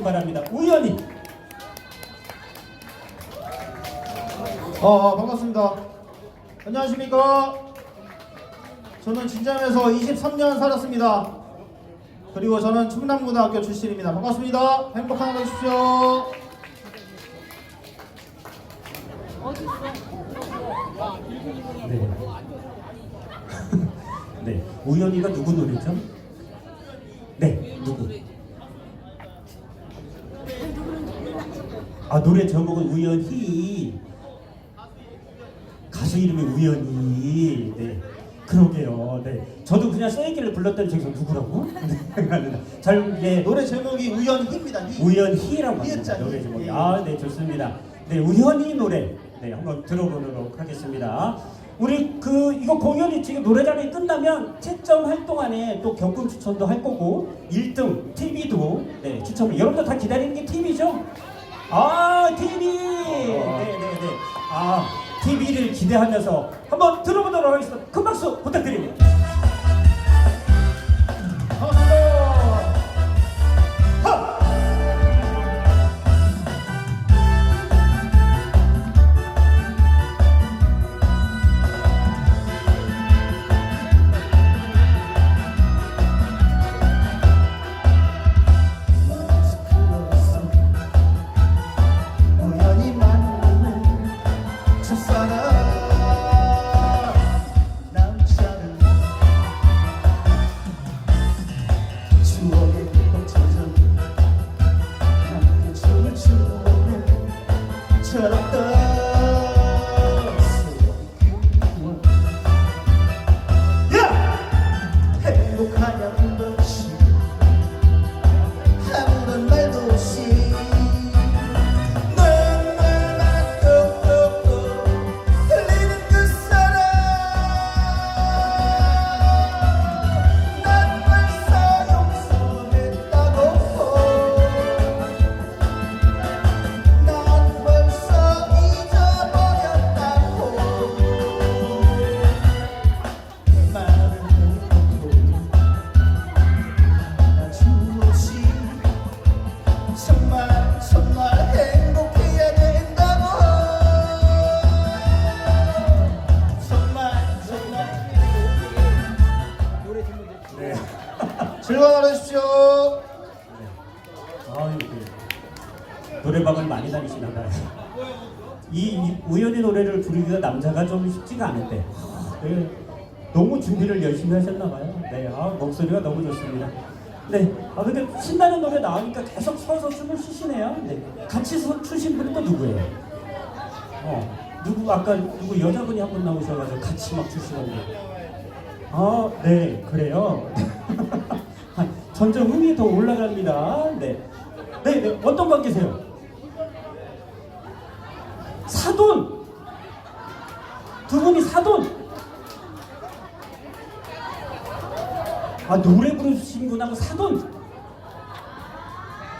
나와주시기 바랍니다. 우연히. 어, 반갑습니다. 안녕하십니까? 저는 진장에서 23년 살았습니다. 그리고 저는 충남고등학교 출신입니다. 반갑습니다. 행복한 하루 되십시오. 네. 네. 우연히가 누구 노래죠? 네, 누구? 아 노래 제목은 우연히. 가수 이름이 우연히. 네. 그러게요. 네. 저도 그냥 써있기를 불렀더니 저기서 누구라고? 잘 네, 노래 제목이 우연히입니다. 히. 우연히라고 합니다. 히읗자, 노래 히. 제목이. 예. 아네 좋습니다. 네 우연히 노래. 네 한번 들어보도록 하겠습니다. 우리 그 이거 공연이 지금 노래자랑이 끝나면 채점 활동 안에 또 경품 추천도 할 거고 1등 TV도 네 추첨을. 여러분들 다 기다리는 게 TV죠? 아 TV 네네네. 아 TV를 기대하면서 한번 들어보도록 하겠습니다. 큰 박수 부탁드립니다. 철없던 세월이 즐거운 하루 되십시오 아유, 그 노래방을 많이 다니시나 봐요. 이, 이 우연히 노래를 부르기가 남자가 좀 쉽지가 않은데 네, 너무 준비를 열심히 하셨나 봐요. 네, 아, 목소리가 너무 좋습니다. 네, 아 근데 신나는 노래 나오니까 계속 서서 춤을 추시네요. 네, 같이 서, 추신 분이 또 누구예요? 어, 누구 아까 누구 여자분이 한 분 나오셔가지고 같이 막 추시던데. 아, 네, 그래요. 아, 점점 흥이 더 올라갑니다. 네. 네, 네, 어떤 관계세요? 사돈! 두 분이 사돈! 아, 노래 부르신 분하고 사돈!